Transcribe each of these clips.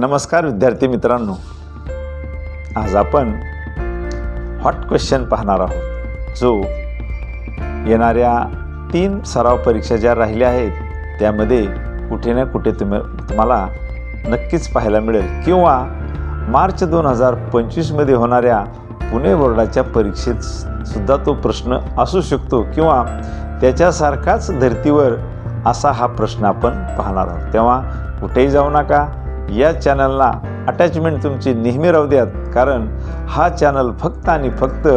नमस्कार विद्यार्थी मित्रांनो. आज आपण हॉट क्वेश्चन पाहणार आहोत. जो येणाऱ्या तीन सराव परीक्षा ज्या राहिल्या आहेत त्यामध्ये कुठे ना कुठे तुम्ही तुम्हाला नक्कीच पाहायला मिळेल. किंवा मार्च दोन हजार पंचवीसमध्ये होणाऱ्या पुणे बोर्डाच्या परीक्षेत सुद्धा तो प्रश्न असू शकतो किंवा त्याच्यासारखाच धर्तीवर असा हा प्रश्न आपण पाहणार आहोत. तेव्हा कुठेही जाऊ नका. या चॅनलला अटॅचमेंट तुमची नेहमी राहू द्यात. कारण हा चॅनल फक्त आणि फक्त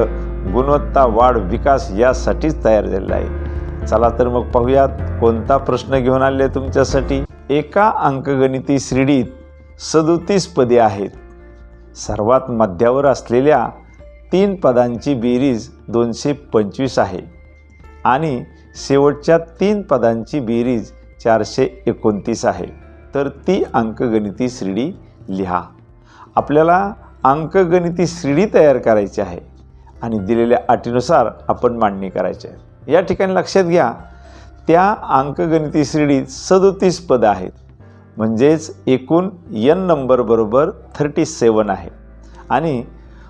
गुणवत्ता वाढ विकास यासाठीच तयार झालेला आहे. चला तर मग पाहूयात कोणता प्रश्न घेऊन आले तुमच्यासाठी. एका अंकगणिती श्रेणीत सदोतीस पदे आहेत. सर्वात मध्यावर असलेल्या तीन पदांची बेरीज दोनशे पंचवीस आहे. आणि शेवटच्या तीन पदांची बेरीज चारशे एकोणतीस आहे. तर ती अंकगणिती श्रेणी लिहा. आपल्याला अंकगणिती श्रेणी तयार करायची आहे आणि दिलेल्या अटीनुसार आपण मांडणी करायची आहे. या ठिकाणी लक्षात घ्या त्या अंकगणिती श्रेणीत सदोतीस पदं आहेत. म्हणजेच एकूण यन नंबर बरोबर थर्टी सेवन आहे. आणि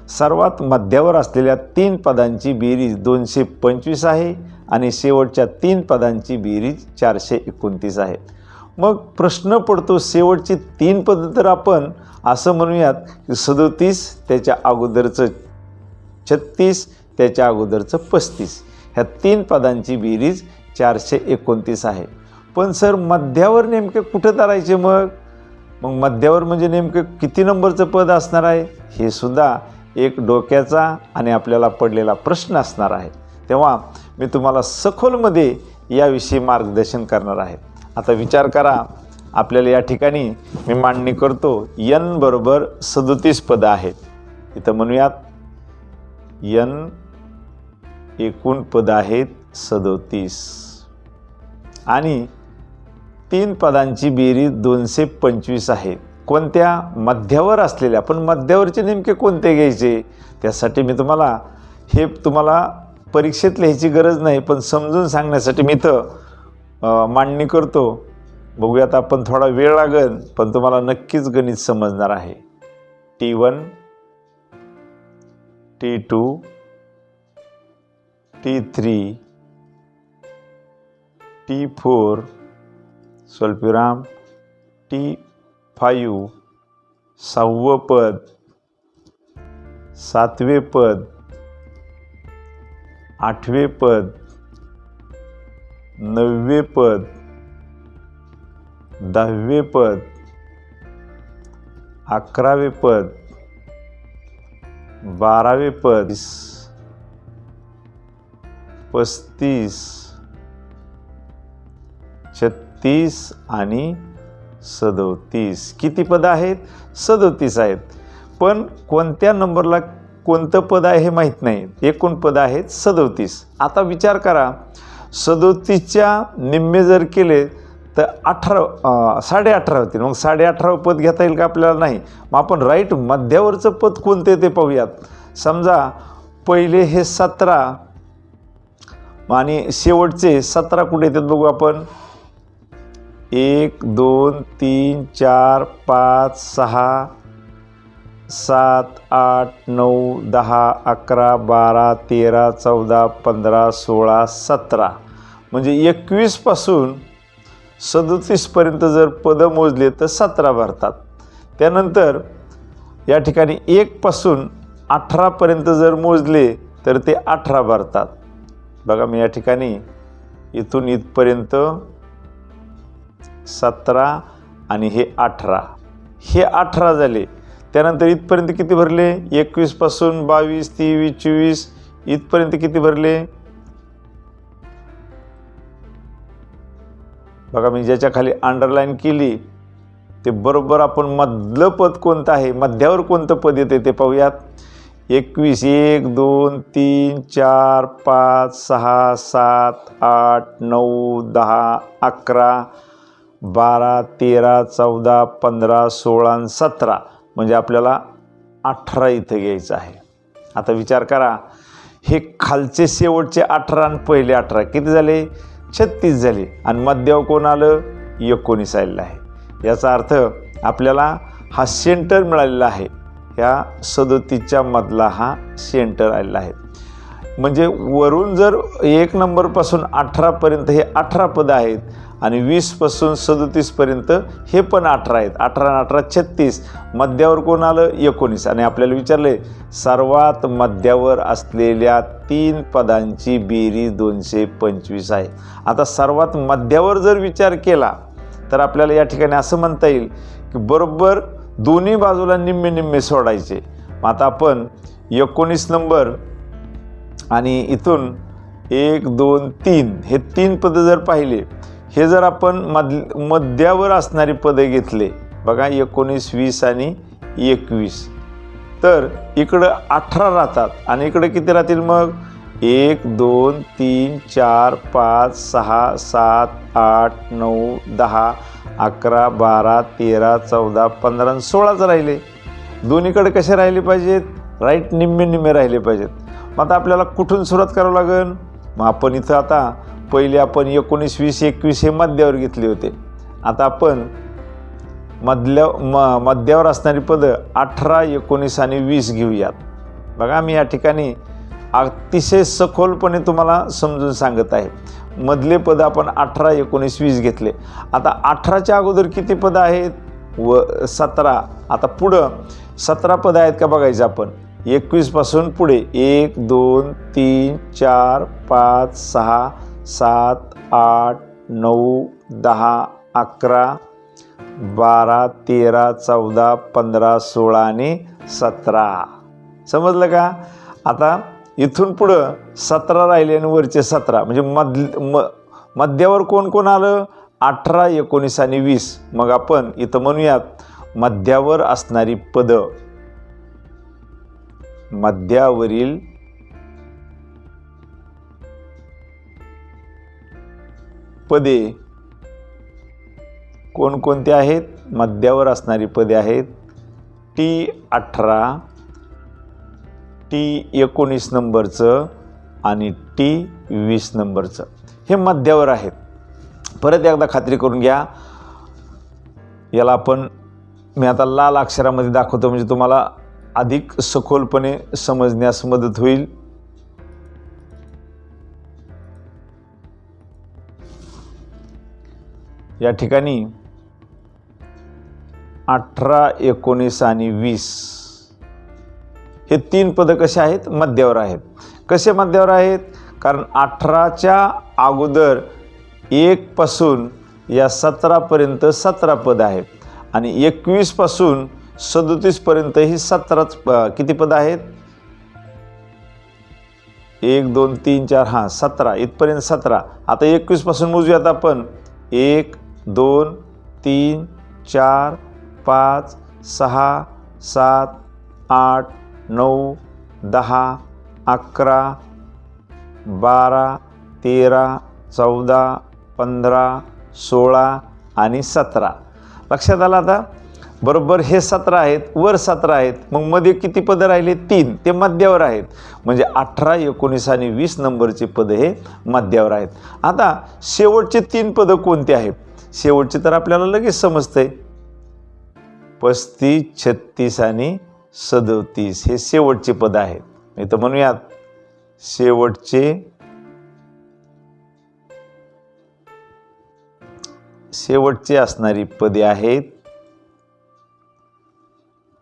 सर्वात मध्यावर असलेल्या तीन पदांची बेरीज दोनशे पंचवीस आहे आणि शेवटच्या तीन पदांची बेरीज चारशे एकोणतीस आहे. मग प्रश्न पडतो शेवटची तीन पदं तर आपण असं म्हणूयात की सदोतीस त्याच्या अगोदरचं छत्तीस त्याच्या अगोदरचं पस्तीस. ह्या तीन पदांची बेरीज चारशे एकोणतीस आहे. पण सर मध्यावर नेमके कुठं धरायचे मग? मग मध्यावर म्हणजे नेमकं किती नंबरचं पद असणार आहे? हे सुद्धा एक डोक्याचा आणि आपल्याला पडलेला प्रश्न असणार आहे. तेव्हा मी तुम्हाला सखोलमध्ये याविषयी मार्गदर्शन करणार आहे. आता विचार करा आपल्याला या ठिकाणी मी मांडणी करतो यन बरोबर सदोतीस पदं आहेत. इथं म्हणूयात यन एकूण पदं आहेत सदोतीस. आणि तीन पदांची बेरीज दोनशे पंचवीस आहे. कोणत्या? मध्यावर असलेल्या. पण मध्यावरचे नेमके कोणते घ्यायचे? त्यासाठी मी तुम्हाला हे तुम्हाला परीक्षेत लिहायची गरज नाही पण समजून सांगण्यासाठी मी इथं मांडणी करतो. बघूयात आपण थोडा वेळ लागेल पण तुम्हाला नक्कीच गणित समजणार आहे. T one T two T three T four स्वल्पिराम T five सहावं पद सातवे पद आठवे पद नववे पद दहावे पद अकरावे पद बारावे पद पस्तीस छत्तीस आणि सदोतीस. किती पद आहेत? सदोतीस आहेत. पण कोणत्या नंबरला कोणतं पद आहे हे माहीत नाही. एकूण पद आहेत सदोतीस. आता विचार करा. सदोतीसच्या निम्मे जर केले तर अठरा साडे अठरा होतील. मग साडेअठरा पद घेता येईल का आपल्याला नाही? मग आपण राईट मध्यावरचं पद कोणते ते पाहूयात. समजा पहिले हे सतरा आणि शेवटचे सतरा कुठे येतात बघू आपण? एक दोन तीन चार पाच सहा सात आठ नऊ दहा अकरा बारा तेरा चौदा पंधरा सोळा सतरा. म्हणजे एकवीसपासून सदोतीसपर्यंत जर पदं मोजले तर सतरा भरतात. त्यानंतर या ठिकाणी एकपासून अठरापर्यंत जर मोजले तर ते अठरा भरतात. बघा मी या ठिकाणी इथून इथपर्यंत सतरा आणि हे अठरा. हे अठरा झाले. त्यानंतर इथपर्यंत किती भरले? एकवीसपासून बावीस तेवीस चोवीस इथपर्यंत किती भरले? बघा मी ज्याच्या खाली अंडरलाईन केली ते बरोबर आपण मधलं पद कोणतं आहे? मध्यावर कोणतं पद येते ते पाहूयात. एकवीस एक दोन तीन चार पाच सहा सात आठ नऊ दहा अकरा बारा तेरा चौदा पंधरा सोळा सतरा. म्हणजे आपल्याला अठरा इथं घ्यायचं आहे. आता विचार करा हे खालचे शेवटचे अठरा आणि पहिले अठरा किती झाले? छत्तीस झाले. आणि मध्यावर कोण आलं? एकोणीस आलेलं आहे. याचा अर्थ आपल्याला हा सेंटर मिळालेला आहे. ह्या सदोतीसच्या मधला हा सेंटर आलेला आहे. म्हणजे वरून जर एक नंबरपासून अठरापर्यंत हे अठरा पदं आहेत आणि वीसपासून सदतीसपर्यंत हे पण अठरा आहेत. अठरा आणि अठरा छत्तीस. मध्यावर कोण आलं? एकोणीस. आणि आपल्याला विचारले सर्वात मध्यावर असलेल्या तीन पदांची बेरीज दोनशे पंचवीस आहे. आता सर्वात मध्यावर जर विचार केला तर आपल्याला या ठिकाणी असं म्हणता येईल की बरोबर दोन्ही बाजूला निम्मे निम्मे सोडायचे. मग आता आपण एकोणीस नंबर आणि इथून एक दोन तीन. हे तीन पदं जर पाहिले हे जर आपण मध मध्यावर असणारी पदे घेतले बघा एकोणीस वीस आणि एकवीस. तर इकडं अठरा राहतात आणि इकडं किती राहतील मग? एक दोन तीन चार पाच सहा सात आठ नऊ दहा अकरा बारा तेरा चौदा पंधरा आणि सोळाच राहिले. दोन्हीकडे कसे राहिले पाहिजेत? राईट निम्मे निम्मे राहिले पाहिजेत. मग आता आपल्याला कुठून सुरुवात करावं लागेल मग आपण इथं आता पहिले आपण एकोणीस वीस एकवीस हे मध्यावर घेतले होते. आता आपण मधल्या म मध्यावर असणारी पदं अठरा एकोणीस आणि वीस घेऊयात. बघा मी या ठिकाणी अतिशय सखोलपणे तुम्हाला समजून सांगत आहे. मधले पद आपण अठरा एकोणीस वीस घेतले. आता अठराच्या अगोदर किती पदं आहेत? व सतरा. आता पुढं सतरा पदं आहेत का बघायचं आपण? एकवीसपासून पुढे. एक दोन तीन चार पाच सहा सात आठ नऊ दहा अकरा बारा तेरा चौदा पंधरा सोळा आणि सतरा. समजलं का? आता इथून पुढं सतरा राहिले आणि वरचे सतरा. म्हणजे मध म मध्यावर कोण कोण आलं? अठरा एकोणीस आणि वीस. मग आपण इथं म्हणूयात मध्यावर असणारी पदं. मध्यावरील पदे. कोणकोणती आहेत? मध्यावर असणारी पदे आहेत. टी अठरा टी एकोणीस नंबरचं आणि टी वीस नंबरचं. हे मध्यावर आहेत. परत एकदा खात्री करून घ्या. याला आपण मी आता लाल अक्षरामध्ये दाखवतो म्हणजे तुम्हाला अधिक सखोलपणे समजण्यास मदत होईल. या ठिकाणी अठरा एकोणीस आणि वीस हे तीन पदं कसे आहेत? मध्यावर आहेत. कसे मध्यावर आहेत? कारण अठराच्या अगोदर एकपासून या सतरापर्यंत सतरा पद आहेत आणि एकवीसपासून सदोतीसपर्यंत ही सतराच प- किती पदं आहेत? एक दोन तीन चार हां सतरा. इथपर्यंत सतरा. आता एकवीसपासून मोजूयात आपण. एक दोन तीन चार पाच सहा सात आठ नऊ दहा अकरा बारा तेरा चौदा पंधरा सोळा आणि सतरा. लक्षात आलं आता? बरोबर हे सतरा आहेत वर सतरा आहेत मग मध्ये किती पदं राहिले? तीन. ते मध्यावर आहेत. म्हणजे अठरा एकोणीस आणि वीस नंबरचे पदं हे मध्यावर आहेत. आता शेवटचे तीन पदं कोणते आहेत? शेवटचे तर आपल्याला लगेच समजतंय. पस्तीस छत्तीस आणि सदोतीस हे शेवटचे पद आहेत. इथं म्हणूयात शेवटचे शेवटचे असणारी पदे आहेत.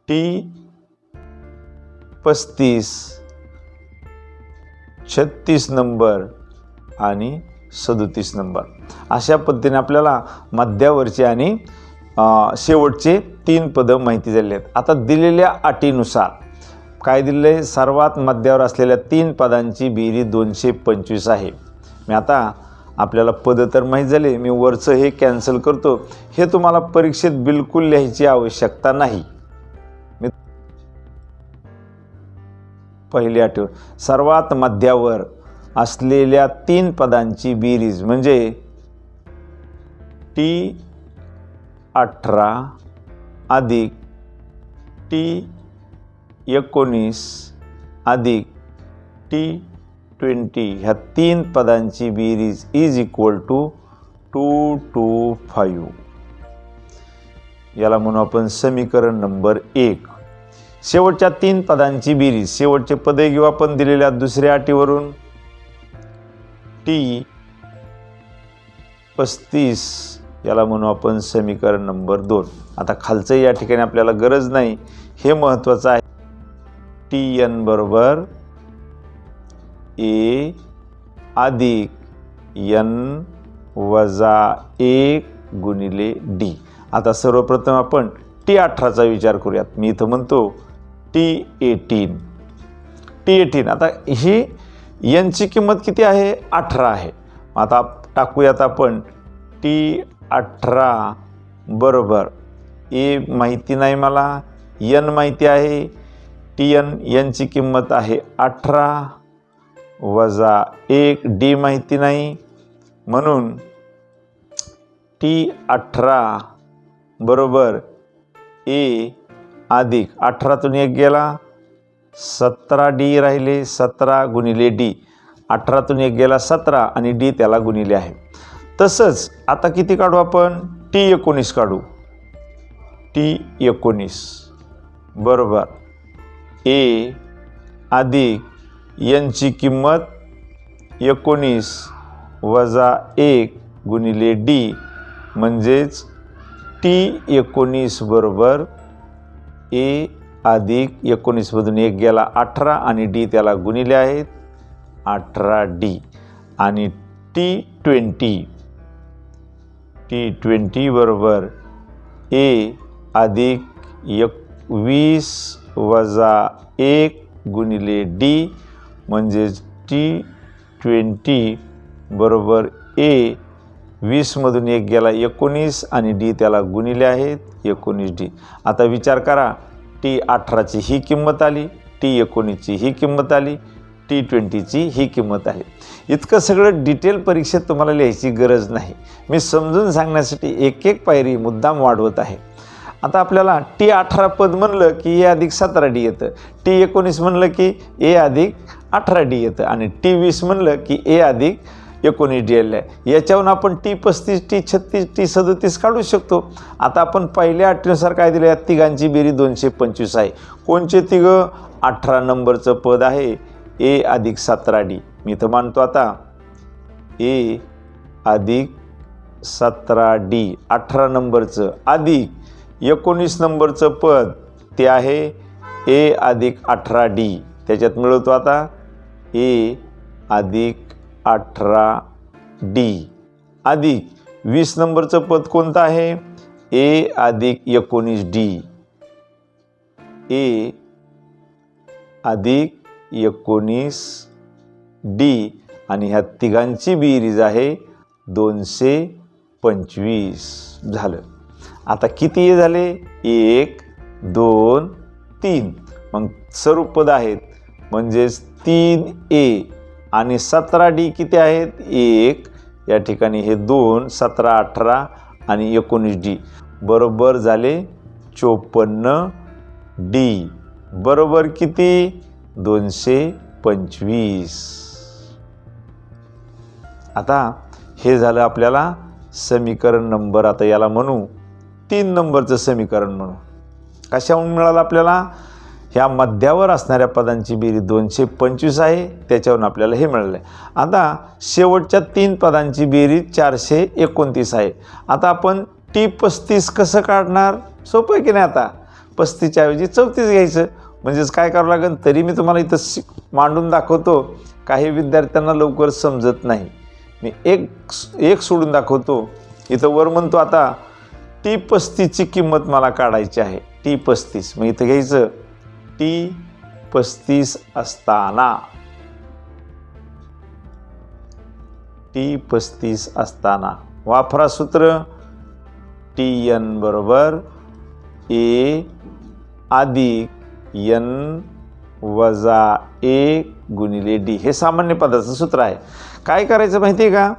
टी पस्तीस छत्तीस नंबर आणि सदोतीस नंबर. अशा पद्धतीने आपल्याला मध्यावरचे आणि शेवटचे तीन पदं माहिती झाले आहेत. आता दिलेल्या अटीनुसार काय दिलेलं आहे? सर्वात मध्यावर असलेल्या तीन पदांची बेरी दोनशे पंचवीस आहे. मी आता आपल्याला पदं तर माहीत झाले मी वरचं हे कॅन्सल करतो. हे तुम्हाला परीक्षेत बिलकुल लिहायची आवश्यकता नाही. मी पहिली आठवण. सर्वात मध्यावर असलेल्या तीन पदांची बेरीज म्हणजे टी अठरा अधिक टी एकोणीस अधिक टी ट्वेंटी. ह्या तीन पदांची बेरीज is equal to two two five याला म्हणू आपण समीकरण नंबर एक. शेवटच्या तीन पदांची बेरीज. शेवटचे पदे घेऊ आपण दिलेल्या दुसऱ्या अटीवरून. टी पस्तीस याला म्हणू आपण समीकरण नंबर दोन. आता खालचं या ठिकाणी आपल्याला गरज नाही हे महत्त्वाचं आहे. टी एन बरोबर ए अधिक एन वजा एक गुणिले डी आता सर्वप्रथम आपण टी अठराचा विचार करूयात. मी इथं म्हणतो टी एटीन टी एटीन आता ही यांची किंमत किती आहे? अठरा आहे. आता टाकूयात आपण टी अठरा बरोबर. ए माहिती नाही मला. यन माहिती आहे. टी एन यांची किंमत आहे अठरा वजा एक डी माहिती नाही. म्हणून टी अठरा बरोबर ए अधिक अठरातून एक गेला. सतरा डी राहिले सतरा गुणिले डी. अठरातून एक गेला सतरा आणि डी त्याला गुणिले आहे. तसंच आता किती काढू आपण? टी एकोणीस काढू. टी एकोणीस. बरोबर. ए अधिक यांची किंमत एकोणीस वजा एक गुणिले डी. म्हणजेच टी एकोणीस बरोबर ए अधिक एकोणीसमधून एक गेला अठरा आणि डी त्याला गुणिले आहेत. अठरा डी आणि टी ट्वेंटी. टी ट्वेंटी बरोबर ए अधिक एक वीस वजा एक गुणिले डी म्हणजेच टी ट्वेंटी बरोबर ए वीसमधून एक गेला एकोणीस आणि डी त्याला गुणिले आहेत. एकोणीस डी. आता विचार करा. टी अठराची ही किंमत आली टी एकोणीसची ही किंमत आली टी ट्वेंटीची ही किंमत आहे. इतकं सगळं डिटेल परीक्षेत तुम्हाला लिहायची गरज नाही. मी समजून सांगण्यासाठी एक एक पायरी मुद्दाम वाढवत आहे. आता आपल्याला टी अठरा पद म्हणलं की ए अधिक सतरा डी येतं. टी एकोणीस म्हणलं की ए अधिक अठरा डी येतं. आणि टी वीस म्हणलं की ए अधिक एकोणीस डी एल आहे. याच्यावरून आपण टी पस्तीस टी छत्तीस टी सदतीस काढू शकतो. आता आपण पहिल्या अटीनुसार काय दिलं? या तिघांची बेरी दोनशे पंचवीस आहे. कोणचे तिघं? अठरा नंबरचं पद आहे. ए अधिक सतरा डी मी तर मानतो आता. ए अधिक सतरा डी अठरा नंबरचं अधिक एकोणीस नंबरचं पद ते आहे ए अधिक अठरा डी त्याच्यात मिळवतो आता. ए अधिक अठरा डी. अधिक वीस नंबरचं पद कोणतं आहे? ए अधिक एकोणीस डी. ए अधिक एकोणीस डी. आणि ह्या तिघांची बेरीज आहे दोनशे पंचवीस. झालं. आता किती ए झाले? एक दोन तीन. मग सर्व पद आहेत. म्हणजेच तीन ए. आणि सतरा डी किती आहेत? एक. या ठिकाणी हे दोन सतरा अठरा आणि एकोणीस डी. बरोबर झाले चोपन्न डी. बरोबर किती? दोनशे पंचवीस. आता हे झालं आपल्याला समीकरण नंबर. आता याला म्हणू तीन नंबरचं समीकरण म्हणू. कशाहून मिळालं आपल्याला? ह्या मध्यावर असणाऱ्या पदांची बेरीज दोनशे पंचवीस आहे. त्याच्यावरून आपल्याला हे मिळालं आहे आता शेवटच्या तीन पदांची बेरीज चारशे एकोणतीस आहे. आता आपण टी पस्तीस कसं काढणार? सोपं आहे की नाही आता? पस्तीसच्या ऐवजी चौतीस घ्यायचं. म्हणजेच काय करावं लागेल? तरी मी तुम्हाला इथं शि मांडून दाखवतो. काही विद्यार्थ्यांना लवकर समजत नाही. मी एक एक सोडून दाखवतो. इथं वर म्हणतो आता टी पस्तीसची किंमत मला काढायची आहे. टी पस्तीस. मग इथं घ्यायचं. टी पस्तीस असताना. टी पस्तीस असताना. वापरा सूत्र. टी एन बरोबर ए अधिक एन वजा ए गुणिले डी. हे सामान्य पदाचं सूत्र आहे. काय करायचं माहिती आहे का?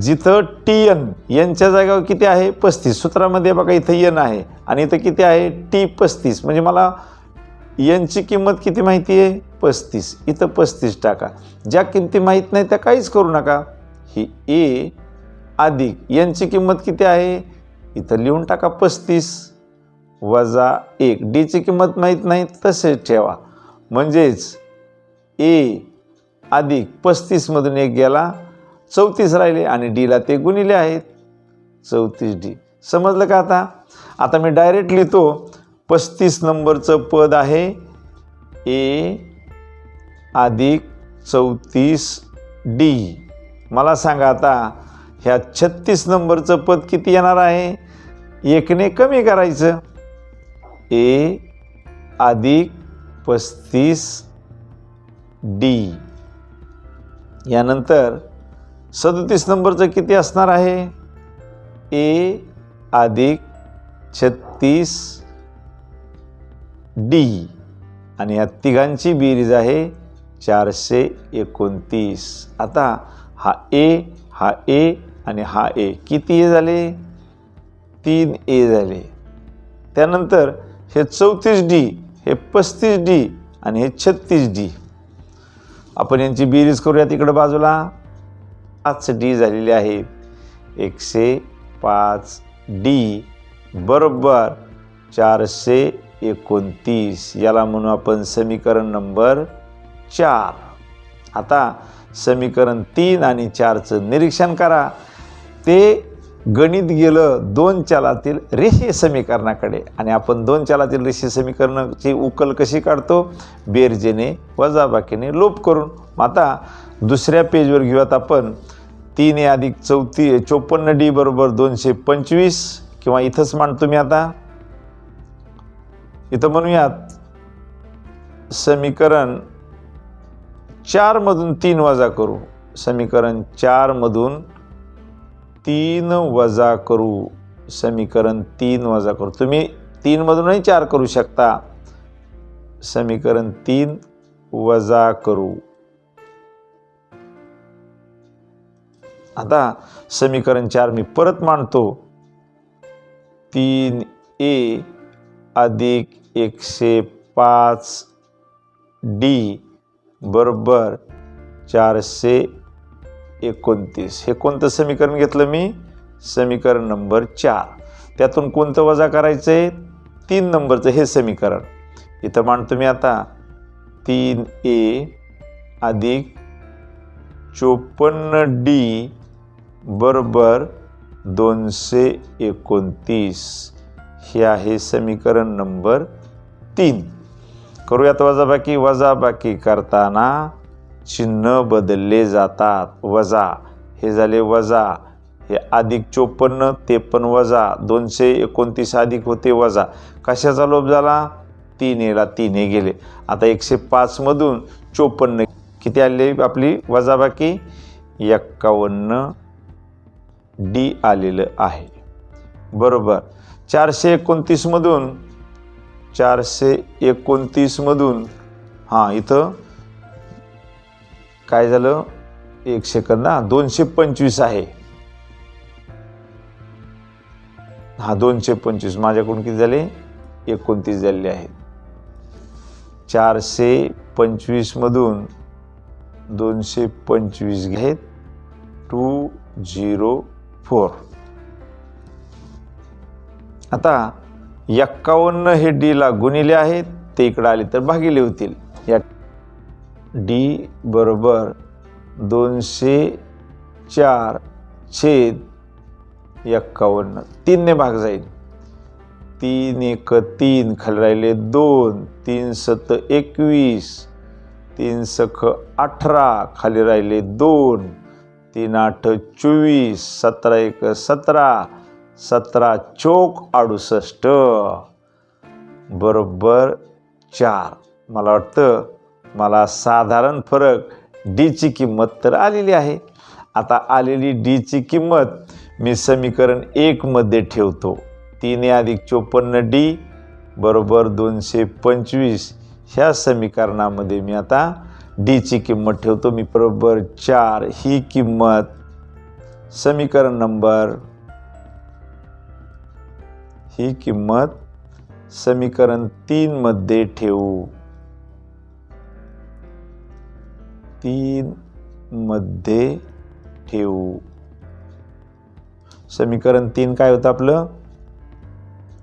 जिथं टी एन यांच्या जागेवर किती आहे? पस्तीस. सूत्रामध्ये बघा इथं एन आहे आणि इथं किती आहे? टी पस्तीस. म्हणजे मला यांची किंमत किती माहिती आहे? पस्तीस. इथं पस्तीस टाका. ज्या किमती माहीत नाही त्या काहीच करू नका. ही ए अधिक. यांची किंमत किती आहे? इथं लिहून टाका पस्तीस. वजा एक. डीची किंमत माहीत नाही तसेच ठेवा. म्हणजेच ए अधिक पस्तीसमधून एक गेला चौतीस राहिले आणि डीला ते गुणिले आहेत. चौतीस डी. समजलं का आता? आता मी डायरेक्ट लिहितो. पस्तीस नंबरचं पद आहे. ए अधिक चौतीस डी. मला सांगा आता ह्या छत्तीस नंबरचं पद किती येणार आहे? एकने कमी करायचं. ए अधिक पस्तीस डी. यानंतर सदतीस नंबरचं किती असणार आहे? ए अधिक छत्तीस डी. आणि या तिघांची बेरीज आहे चारशे एकोणतीस. आता हा ए हा ए आणि हा ए किती ए झाले? तीन ए झाले. त्यानंतर हे चौतीस डी हे पस्तीस डी आणि हे छत्तीस डी. आपण यांची बेरीज करूया तिकडं बाजूला. पाच डी झालेले आहेत. एकशे पाच डी. बरोबर चारशे एकोणतीस. याला म्हणू आपण समीकरण नंबर चार. आता समीकरण तीन आणि चारचं निरीक्षण करा. ते गणित गेलं दोन चालातील रेषीय समीकरणाकडे. आणि आपण दोन चालातील रेषीय समीकरणाची उकल कशी काढतो? बेरजेने वजाबाकीने लोप करून. मग आता दुसऱ्या पेजवर घेऊयात आपण. तीन ए अधिक चौती चोपन्न डी बरोबर दोनशे पंचवीस. किंवा इथंच मांडतो मी आता. इथं म्हणूयात समीकरण चारमधून तीन वजा करू. समीकरण चारमधून तीन वजा करू. समीकरण तीन वजा करू. तुम्ही तीनमधूनही चार करू शकता. समीकरण तीन वजा करू. आता समीकरण चार मी परत मांडतो. तीन ए अधिक एकशे पाच डी बरोबर चारशे एकोणतीस. हे कोणतं समीकरण घेतलं मी? समीकरण नंबर चार. त्यातून कोणतं वजा करायचं आहे तीन नंबरचं हे समीकरण. इथं मांडतो मी आता. तीन ए अधिक चोपन्न डी बरोबर दोनशे एकोणतीस. हे आहे समीकरण नंबर तीन. करूयात वजाबाकी. वजाबाकी करताना चिन्ह बदलले जातात. वजा. हे झाले वजा. हे अधिक चोपन्न ते पण वजा. दोनशे एकोणतीस अधिक होते वजा. कशाचा लोप झाला? तीन एला तीन गेले. आता एकशे पाचमधून चोपन्न किती आले आपली वजाबाकी? एक्कावन्न डी आलेलं आहे. बरोबर. चारशे एकोणतीसमधून चारशे एकोणतीसमधून हां इथं काय झालं? एक सेकंद ना दोनशे पंचवीस आहे. हा दोनशे पंचवीस माझ्याकडून किती झाले? एकोणतीस झालेले आहेत. चारशे पंचवीसमधून दोनशे पंचवीस घेत टू झिरो फोर आता एक्कावन्न हे डीला गुणिले आहेत ते इकडं आले तर भागिले होतील. या डी बरोबर दोनशे चार छेद एक्कावन्न. तीनने भाग जाईल. तीन एक तीन खाली राहिले दोन तीन सत एकवीस तीन सख अठरा खाली राहिले दोन तीन आठ चोवीस सतरा एक सतरा सतरा चोक अडुसष्ट. बरोबर चार. मला वाटतं मला साधारण फरक डीची किंमत तर आलेली आहे. आता आलेली डीची किंमत मी समीकरण एकमध्ये ठेवतो. तीन अधिक चोपन्न डी बरोबर दोनशे पंचवीस. ह्या समीकरणामध्ये मी आता डीची किंमत ठेवतो. मी बरोबर चार. ही किंमत समीकरण नंबर ही किंमत समीकरण तीनमध्ये ठेवू. तीन मध्ये ठेवू. समीकरण तीन काय होतं आपलं?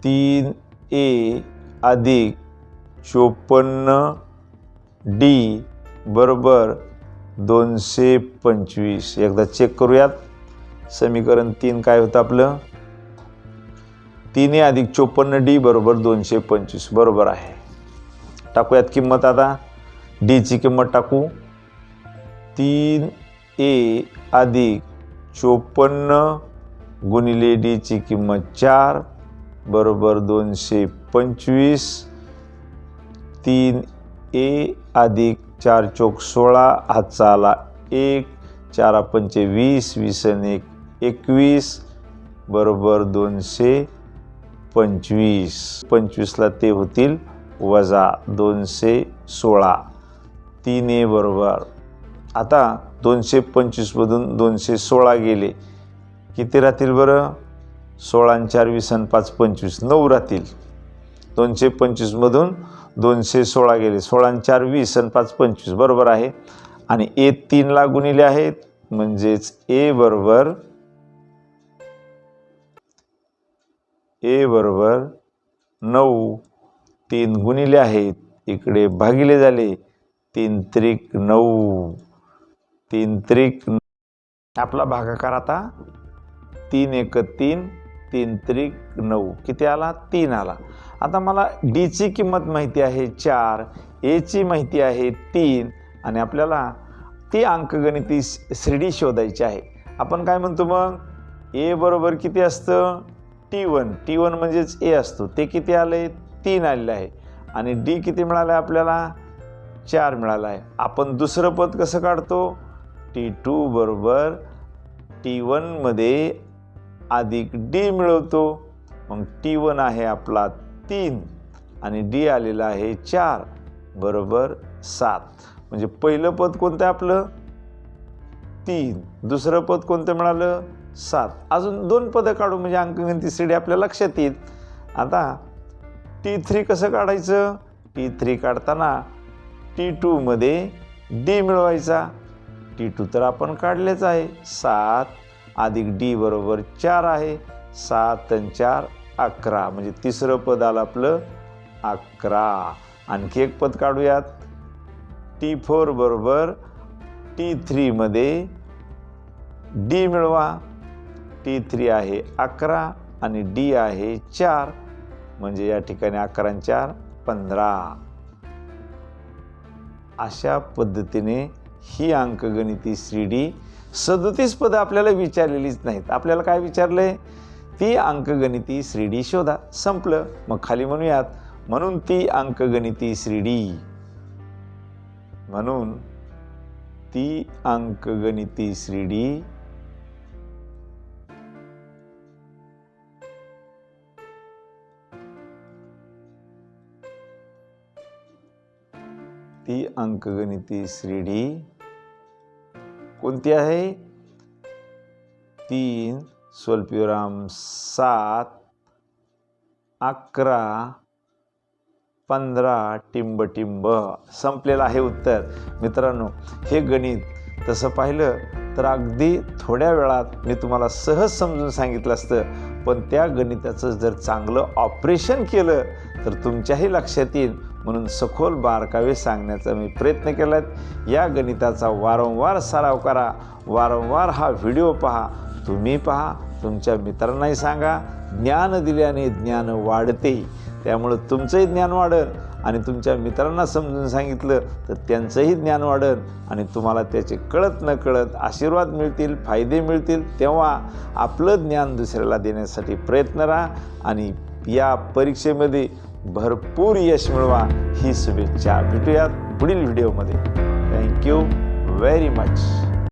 तीन ए अधिक चोपन्न डी बरोबर दोनशे पंचवीस. एकदा चेक करूयात. समीकरण तीन काय होतं आपलं? तीन अधिक चोपन्न डी बरोबर दोनशे पंचवीस बरोबर आहे. टाकूयात किंमत आता. डीची किंमत टाकू. तीन ए अधिक चोपन्न गुणिले डीची किंमत चार बरोबर दोनशे पंचवीस. तीन ए अधिक चार चौक सोळा हातचा आला एक. चारा पंचे वीस वीस आणि एक एकवीस बरोबर दोनशे पंचवीस पंचवीसला ते होतील वजा दोनशे सोळा. तीन ए बरोबर. आता दोनशे पंचवीसमधून दोनशे सोळा गेले. किती राहतील बरं? सोळा चार वीस आणि पाच पंचवीस. नऊ राहतील. दोनशे पंचवीसमधून दोनशे सोळा गेले. सोळा चार वीस आणि पाच पंचवीस. बरोबर आहे. आणि ए तीनला गुणिले आहेत. म्हणजेच ए बरोबर ए बरोबर नऊ तीन गुणिले आहेत. इकडे भागिले झाले. तीन त्रिक नऊ. तीन त्रिक आपला भागाकार आता तीन एक तीन तीन त्रिक नऊ. किती आला? तीन आला. आता मला डीची किंमत माहिती आहे चार एची माहिती आहे तीन आणि आपल्याला ती अंकगणिती श्रेणी शोधायची आहे. आपण काय म्हणतो मग? ए बरोबर किती असतं? टी वन टी वन म्हणजेच ए असतो. ते किती आले तीन आलेलं आहे. आणि डी किती मिळालं आहे आपल्याला? चार मिळालं आहे आपण दुसरं पद कसं काढतो? टी टू बरोबर टी वनमध्ये अधिक डी मिळवतो. मग टी वन आहे आपला तीन. आणि डी आलेला आहे चार. बरोबर सात. म्हणजे पहिलं पद कोणतं आहे आपलं? तीन. दुसरं पद कोणतं मिळालं? सात. अजून दोन पदं काढू म्हणजे अंकगणिती डी आपल्या लक्षात येईल. आता टी थ्री कसं काढायचं? टी थ्री काढताना टी टूमध्ये डी मिळवायचा. टी टू तर आपण काढलेच आहे. सात अधिक डी बरोबर चार आहे. सात आणि चार अकरा. म्हणजे तिसरं पद आलं आपलं अकरा. आणखी एक पद काढूयात. टी फोर बरोबर टी थ्रीमध्ये डी मिळवा. टी थ्री आहे अकरा आणि डी आहे चार. म्हणजे या ठिकाणी अकरा आणि चार पंधरा. अशा पद्धतीने ही अंकगणिती श्रीडी सदतीस पदं आपल्याला विचारलेलीच नाहीत. आपल्याला काय विचारलंय? ती अंकगणिती श्रीडी शोधा. संपलं. मग खाली म्हणूयात. म्हणून ती अंकगणिती श्रीडी. म्हणून ती अंकगणिती श्रीडी ती अंकगणिती श्रेणी कोणती आहे? तीन स्वल्पविराम सात अकरा पंधरा टिंबटिंब. संपलेलं आहे उत्तर. मित्रांनो हे गणित तसं पाहिलं तर अगदी थोड्या वेळात मी तुम्हाला सहज समजून सांगितलं असतं. पण त्या गणिताचं जर चांगलं ऑपरेशन केलं तर तुमच्याही लक्षात येईल. म्हणून सखोल बारकावे सांगण्याचा मी प्रयत्न केला या गणिताचा वारंवार सराव करा. वारंवार हा व्हिडिओ पहा. तुम्ही पहा. तुमच्या मित्रांनाही सांगा. ज्ञान दिल्याने ज्ञान वाढते. त्यामुळं तुमचंही ज्ञान वाढन आणि तुमच्या मित्रांना समजून सांगितलं तर त्यांचंही ज्ञान वाढन आणि तुम्हाला त्याचे कळत न कळत आशीर्वाद मिळतील फायदे मिळतील. तेव्हा आपलं ज्ञान दुसऱ्याला देण्यासाठी प्रयत्न राहा. आणि या परीक्षेमध्ये भरपूर यश मिळवा ही शुभेच्छा. भेटूयात पुढील व्हिडिओमध्ये थँक्यू व्हेरी मच